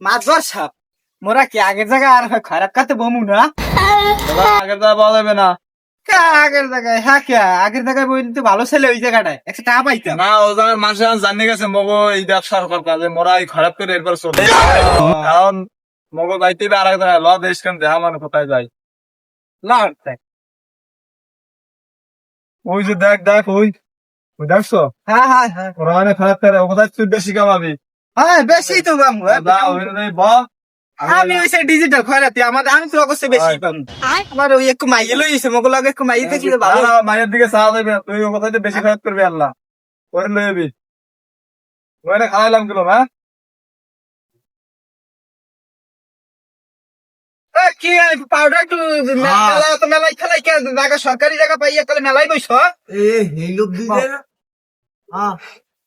মাঝর সাপ। মোরা কি আগের জায়গা আর খারাপ কাতে বমু না? আগের পাওয়া যাবে না। আগের জায়গায়? হ্যাঁ কে? আগের জায়গায় বই তো ভালো ছেলে ওই জায়গাটায়। একটা টাকা পাইতাম। না ও জায়গার মানুষ জানিয়ে গেছে মগো এই ব্যবসার কথা যে মোরা এই খারাপ করে এরপর চলে কারণ মগো যাইতে আর এক জায়গায়। ল দেশ কেন দেখা মানে কোথায় যাই লড় ওই যে দেখ দেখ ওই। ওই দেখছ? হ্যাঁ হ্যাঁ হ্যাঁ। ওরা মানে খারাপ করে। ও কোথায়? তুই বেশি কামাবি। হ্যাঁ বেশি তো রে ব আমি ওই ডিজিটাল খয়রাতি আমাদের আমি তো অবশ্যই বেশি পাবো আমার ওই একটু মাইয়ে লইছে মগো লাগে একটু মাইয়ে দেখলে ভালো মায়ের দিকে চা দেবে তুই ও কোথায় বেশি খারাপ করবি আল্লাহ। ওরে লয়ে যাবি ওরে খাওয়াইলাম কিলো হ্যাঁ? কি পাউডার একটু মেলা তো মেলাই খেলাই কে জায়গা সরকারি জায়গা পাইয়া তাহলে মেলাই বইছ এ এই লোক দিছে হ্যাঁ।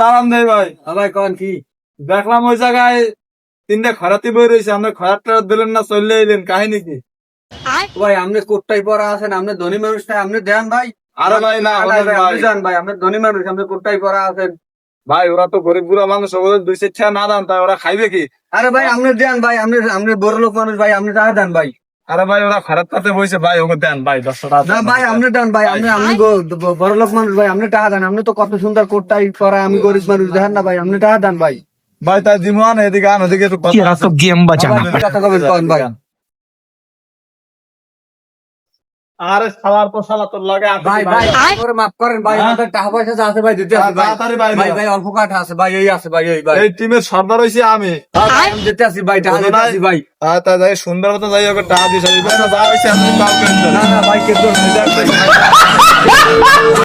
দাঁড়ান ভাই। কোন কি? দেখলাম ওই জায়গায় তিনটা খরাতি বই রয়েছে আমরা খরাত টরাত দিলেন না চললে এলেন কাহিনী কি? ভাই আপনি কোটটাই পরা আছেন আপনি ধনী মানুষ না আপনি দেন ভাই। আরে ভাই না ভাই আপনি যান ভাই আপনি ধনী মানুষ আপনি কোটটাই পরা আছেন। ভাই ওরা তো গরিব বুড়া মানুষ ওদের দুই চার না দান তাই ওরা খাইবে কি? আরে ভাই আপনি দেন ভাই আপনি আপনি বড় লোক মানুষ ভাই আপনি টাকা দেন ভাই। আরে ভাই ওরা খারাপ পাতে বইছে। ভাই ওকে দেন ভাই দশটা টাকা না ভাই আপনি দেন ভাই আপনি আপনি গো- বড় লোক মানুষ ভাই আপনি টাকা দেন। আপনি তো কত সুন্দর কোটটাই পরা আমি গরিব মানুষ দেন না ভাই আপনি টাকা দেন ভাই। ভাই তাই দিমান এদিকে আন ওদিকে একটু কথা। গেম ভাই, কথা কবেন কোন ভাই? আরে তোর লাগে ভাই ভাই করে মাফ করেন ভাই হ্যাঁ? আমাদের টাকা পয়সা আছে ভাই দিতে আছে ভাই। ভাই ভাই অল্প কাঠ আছে ভাই এই আছে ভাই এই ভাই। এই টিমের সর্দার হইছি আমি। আমি দিতে আছি ভাই টাকা দিতে আছি ভাই। তা যাই সুন্দর মতো যাই ওকে টাকা দিস যা হইছে আপনি কাউকে না না ভাই কে তো